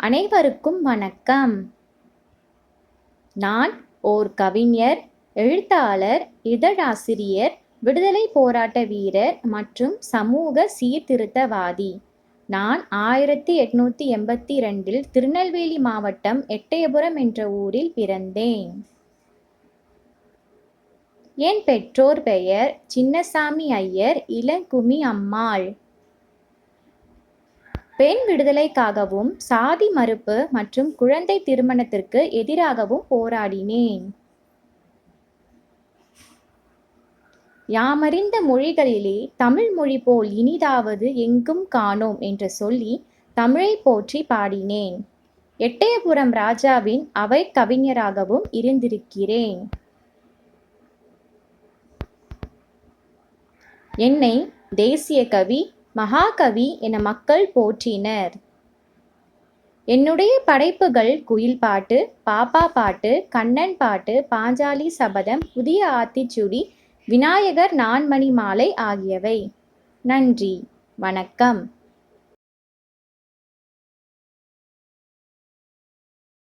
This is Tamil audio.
அனைவருக்கும் வணக்கம். நான் ஓர் கவிஞர் எழுத்தாளர் இதழாசிரியர் விடுதலை போராட்ட வீரர் மற்றும் சமூக சீர்திருத்தவாதி. நான் ஆயிரத்தி எட்நூத்தி எண்பத்தி ரெண்டில் திருநெல்வேலி மாவட்டம் எட்டயபுரம் என்ற ஊரில் பிறந்தேன். என் பெற்றோர் பெயர் சின்னசாமி ஐயர் இளங்குமி அம்மாள். பெண் விடுதலைக்காகவும் சாதி மறுப்பு மற்றும் குழந்தை திருமணத்திற்கு எதிராகவும் போராடினேன். யாமறிந்த மொழிகளிலே தமிழ் மொழி போல் இனிதாவது எங்கும் காணோம் என்று சொல்லி தமிழை போற்றி பாடினேன். எட்டயபுரம் ராஜாவின் அவை கவிஞராகவும் இருந்திருக்கிறேன். என்னை தேசிய கவி மகாகவி என மக்கள் போற்றினர். என்னுடைய படைப்புகள் குயில் பாட்டு பாப்பா பாட்டு கண்ணன் பாட்டு பாஞ்சாலி சபதம் புதிய ஆத்திச்சுடி விநாயகர் நான்மணி மாலை ஆகியவை. நன்றி. வணக்கம்.